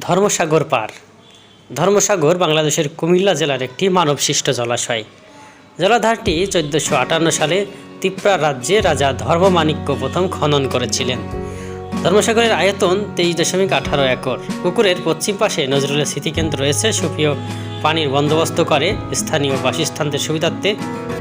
ধর্মসাগর পার। ধর্মসাগর বাংলাদেশের কুমিল্লা জেলার একটি মানবসৃষ্ট জলাশয়। জলাধারটি চোদ্দশো আটান্ন সালে তিপ্রা রাজ্যে রাজা ধর্মমাণিক্য প্রথম খনন করেছিলেন। ধর্মসাগরের আয়তন তেইশ দশমিক আঠারো একর। পুকুরের পশ্চিম পাশে নজরুলের স্মৃতিকেন্দ্র রয়েছে। সুপ্রিয় পানির বন্দোবস্ত করে স্থানীয় বাসস্থানদের সুবিধার্থে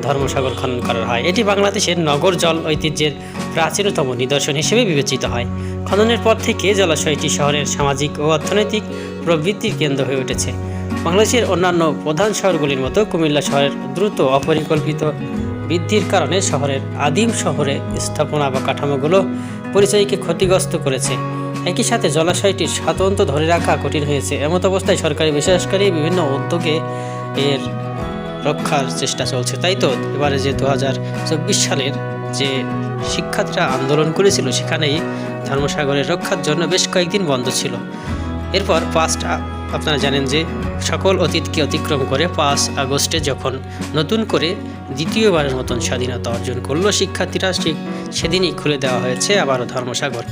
ধর্মসাগর খনন করা হয়। এটি বাংলাদেশের নগর জল ঐতিহ্যের প্রাচীনতম নিদর্শন হিসেবে বিবেচিত হয়। খননের পর থেকে জলাশয়টি শহরের সামাজিক ও অর্থনৈতিক প্রবৃত্তির কেন্দ্র হয়ে উঠেছে। বাংলাদেশের অন্যান্য প্রধান শহরগুলির মতো কুমিল্লা শহরের দ্রুত অপরিকল্পিত বৃদ্ধির কারণে শহরের আদিম শহরে স্থাপনা বা কাঠামোগুলো পরিচয়কে ক্ষতিগ্রস্ত করেছে। একই সাথে জলাশয়টির স্বাতন্ত্র্য ধরে রাখা কঠিন হয়েছে। এমত অবস্থায় সরকারি বেসরকারি বিভিন্ন উদ্যোগে এর রক্ষার চেষ্টা চলছে। তাই তো? এবারে যে দু সালের যে শিক্ষার্থীরা আন্দোলন করেছিল, সেখানেই ধর্মসাগরের রক্ষার জন্য বেশ কয়েকদিন বন্ধ ছিল। এরপর পাঁচ আপনারা জানেন যে সকল অতীতকে অতিক্রম করে পাঁচ আগস্টে যখন নতুন করে দ্বিতীয়বারের মতন স্বাধীনতা অর্জন করল শিক্ষার্থীরা ঠিক সেদিনই খুলে দেওয়া হয়েছে আবারও ধর্মসাগর।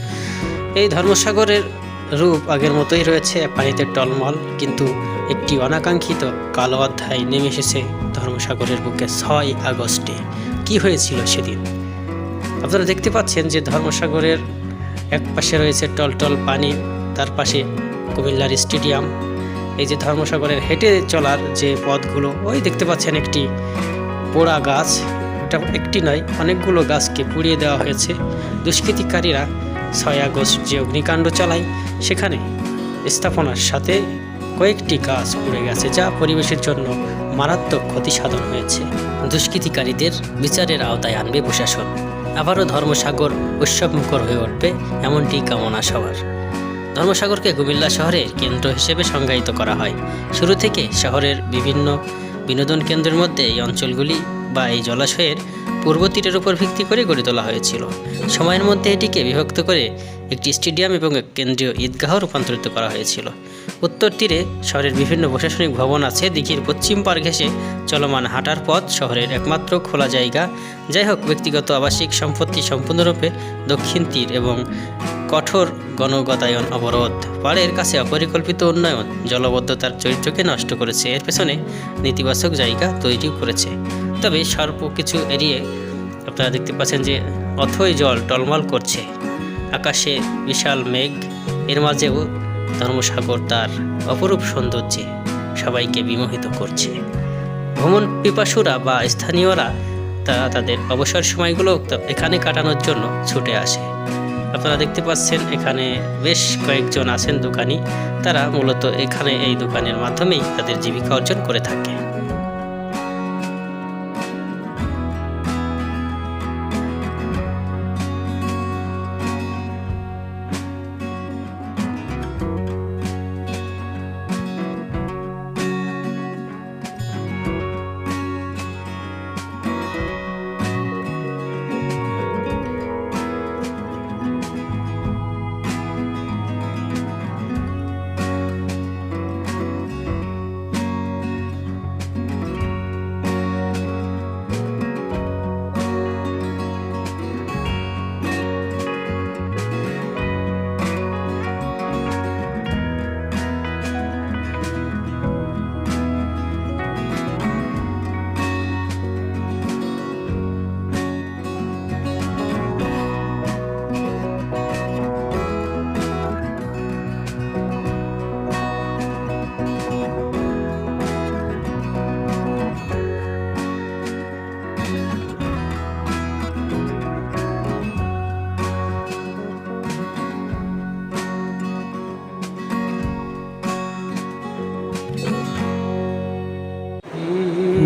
এই ধর্মসাগরের রূপ আগের মতোই রয়েছে, পানিতে টলমল, কিন্তু একটি অনাকাঙ্ক্ষিত কালো অধ্যায় নেমে এসেছে ধর্মসাগরের বুকে ছয় আগস্টে। কি হয়েছিল সেদিন? আপনারা দেখতে পাচ্ছেন যে ধর্মসাগরের এক পাশে রয়েছে টলটল পানি, তার পাশে কুমিল্লার স্টেডিয়াম। এই যে ধর্মসাগরের হেঁটে চলার যে পথগুলো, ওই দেখতে পাচ্ছেন একটি পোড়া গাছ। এটা একটি নয়, অনেকগুলো গাছকে পুড়িয়ে দেওয়া হয়েছে। দুষ্কৃতিকারীরা ছয় আগস্ট যে অগ্নিকাণ্ড চালায়, সেখানে স্থাপনার সাথে কয়েকটি গাছ পুড়ে গেছে, যা পরিবেশের জন্য মারাত্মক ক্ষতি সাধন হয়েছে। দুষ্কৃতিকারীদের বিচারের আওতায় আনবে প্রশাসন। আবারও ধর্মসাগর উৎসবমুখর হয়ে উঠবে এমনটি কামনা সবার। ধর্মসাগরকে কুমিল্লা শহরের কেন্দ্র হিসেবে সংজ্ঞায়িত করা হয়। শুরু থেকে শহরের বিভিন্ন বিনোদন কেন্দ্রের মধ্যে এই অঞ্চলগুলি বা এই জলাশয়ের পূর্ব তীরের উপর ভিত্তি করে গড়ে তোলা হয়েছিল। সময়ের মধ্যে এটিকে বিভক্ত করে একটি স্টেডিয়াম এবং কেন্দ্রীয় ঈদগাহ রূপান্তরিত করা হয়েছিল। উত্তর তীরে শহরের বিভিন্ন প্রশাসনিক ভবন আছে, দিঘির পশ্চিম পার ঘেঁষে চলমান হাঁটার পথ শহরের একমাত্র খোলা জায়গা। যাই হোক ব্যক্তিগত আবাসিক সম্পত্তি সম্পূর্ণরূপে দক্ষিণ তীর এবং কঠোর গণগতায়ন অবরোধ। পাড়ের কাছে অপরিকল্পিত উন্নয়ন, জলবদ্ধতার চরিত্রকে নষ্ট করেছে। এর পেছনে নেতিবাচক জায়গা তৈরি করেছে। তবে সর্ব কিছু এড়িয়ে আপনারা দেখতে পাচ্ছেন যে অথই জল টলমল করছে। আকাশে বিশাল মেঘ, এর মাঝেও ধর্মসাগর তার অপরূপ সৌন্দর্যে সবাইকে বিমোহিত করছে। ভ্রমণ পিপাসুরা বা স্থানীয়রা তারা তাদের অবসর সময়গুলো এখানে কাটানোর জন্য ছুটে আসে। আপনারা দেখতে পাচ্ছেন এখানে বেশ কয়েকজন আছেন দোকানি। তারা মূলত এখানে এই দোকানের মাধ্যমেই তাদের জীবিকা অর্জন করে থাকে।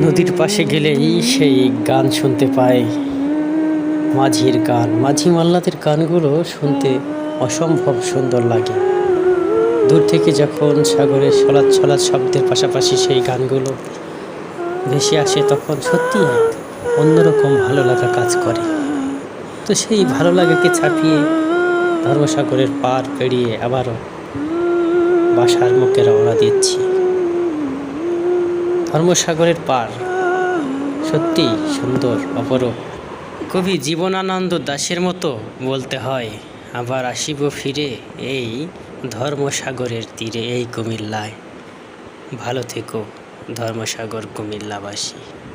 নদীর পাশে গেলেই সেই গান শুনতে পাই মাঝির গান, মাঝি মাল্লাদের গানগুলো শুনতে অসম্ভব সুন্দর লাগে। দূর থেকে যখন সাগরের ছলাৎ ছলাৎ শব্দের পাশাপাশি সেই গানগুলো ভেসে আসে, তখন সত্যি অন্যরকম ভালো লাগা কাজ করে। তো সেই ভালো লাগাকে ছাপিয়ে ধর্মসাগরের পার পেরিয়ে আবারও বাসার মুখে রওনা দিচ্ছি। ধর্মসাগরের পার। সত্যি সুন্দর, অপরূপ। কবি জীবনানন্দ দাসের মতো বলতে হয়, আবার আসিব ফিরে এই ধর্মসাগরের তীরে, এই কুমিল্লায়। ভালো থেকো ধর্মসাগর কুমিল্লাবাসী।